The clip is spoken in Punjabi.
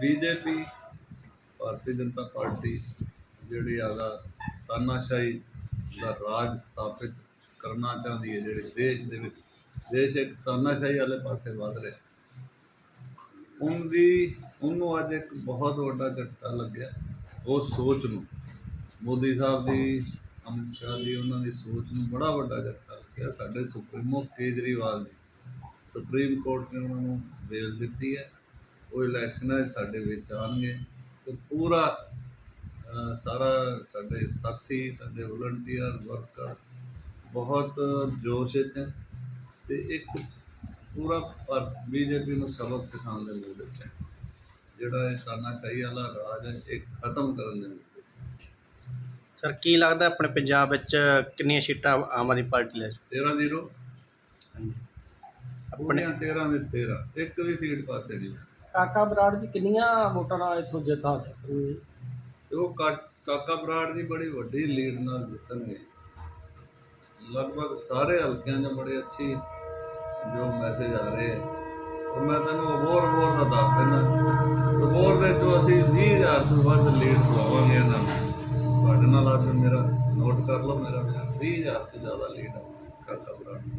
ਬੀਜੇਪੀ, ਭਾਰਤੀ ਜਨਤਾ ਪਾਰਟੀ ਜਿਹੜੀ ਆਦਾ ਤਾਨਾਸ਼ਾਹੀ ਦਾ ਰਾਜ ਸਥਾਪਿਤ ਕਰਨਾ ਚਾਹੁੰਦੀ ਹੈ, ਜਿਹੜੇ ਦੇਸ਼ ਦੇ ਵਿੱਚ, ਦੇਸ਼ ਇੱਕ ਤਾਨਾਸ਼ਾਹੀ ਵਾਲੇ ਪਾਸੇ ਵੱਧ ਰਿਹਾ। ਉਹਦੀ, ਉਹਨੂੰ ਅੱਜ ਇੱਕ ਬਹੁਤ ਵੱਡਾ ਝਟਕਾ ਲੱਗਿਆ, ਉਹ ਸੋਚ ਨੂੰ। ਮੋਦੀ ਸਾਹਿਬ ਦੀ, ਅਮਿਤ ਸ਼ਾਹ ਦੀ ਉਹਨਾਂ ਦੀ ਸੋਚ ਨੂੰ ਬੜਾ ਵੱਡਾ ਝਟਕਾ ਲੱਗਿਆ। ਸਾਡੇ ਸੁਪਰੀਮੋ ਕੇਜਰੀਵਾਲ ਨੇ ਸੁਪਰੀਮ ਕੋਰਟ ਨੇ ਉਹਨਾਂ ਨੂੰ ਬੇਲ ਦਿੱਤੀ ਹੈ। ਉਹ ਇਲੈਕਸ਼ਨਾਂ ਸਾਡੇ ਵਿੱਚ ਆਉਣਗੇ ਤੇ ਪੂਰਾ ਸਾਰਾ ਸਾਡੇ ਸਾਥੀ ਸਾਡੇ ਵਲੰਟੀਅਰ ਵਰਕਰ ਬਹੁਤ ਜੋਸ਼ ਵਿੱਚ ਹੈ ਤੇ ਇੱਕ ਪੂਰਾ ਬੀਜੇਪੀ ਨੂੰ ਸਬਕ ਸਿਖਾਉਣ ਦੇ ਮੂਡ ਵਿੱਚ ਹੈ। ਜਿਹੜਾ ਇਹ ਤਾਨਾਸ਼ਾਹੀ ਵਾਲਾ ਰਾਜ ਹੈ ਇਹ ਖਤਮ ਕਰਨ ਦੇ ਮੂਡ ਵਿੱਚ। ਸਰ ਕੀ ਲੱਗਦਾ ਆਪਣੇ ਪੰਜਾਬ ਵਿੱਚ ਕਿੰਨੀਆਂ ਸੀਟਾਂ ਆਮ ਆਦਮੀ ਪਾਰਟੀ ਲੈ 13 ਜ਼ੀਰੋ। ਆਪਣੇ ਪੂਰੀਆਂ 13 ਦੇ 13 ਇੱਕ ਵੀ ਸੀਟ ਪਾਸੇ ਨਹੀਂ। ਕਾਕਾ ਬਰਾੜ ਜੀ ਕਿੰਨੀਆਂ ਵੋਟਾਂ ਨਾਲ ਇੱਥੋਂ ਜਿੱਤ ਹਾਸਲ ਹੋਈ? ਤੇ ਉਹ ਕਾ- ਕਾਕਾ ਬਰਾੜ ਦੀ ਬੜੀ ਵੱਡੀ ਲੀਡ ਨਾਲ ਜਿੱਤਣਗੇ। ਲਗਭਗ ਸਾਰੇ ਹਲਕਿਆਂ 'ਚ ਬੜੇ ਅੱਛੀ ਜੋ ਮੈਸੇਜ ਆ ਰਹੇ ਹੈ ਔਰ ਮੈਂ ਤੁਹਾਨੂੰ ਅਬੋਰ ਅਬੋਰ ਦਾ ਦੱਸ ਦਿੰਦਾ ਅਬੋਰ ਦੇ ਤੋਂ ਅਸੀਂ 20000 ਤੋਂ ਵੱਧ ਲੀਡ ਦਵਾਵਾਂਗੇ ਇਹਨਾਂ ਨੂੰ। ਤੁਹਾਡੇ ਨਾਲ ਅੱਜ ਮੇਰਾ ਨੋਟ ਕਰ ਲਓ ਮੇਰਾ 20000 ਤੋਂ ਜ਼ਿਆਦਾ ਲੀਡ ਹੈ ਕਾਕਾ ਬਰਾੜ ਦੀ।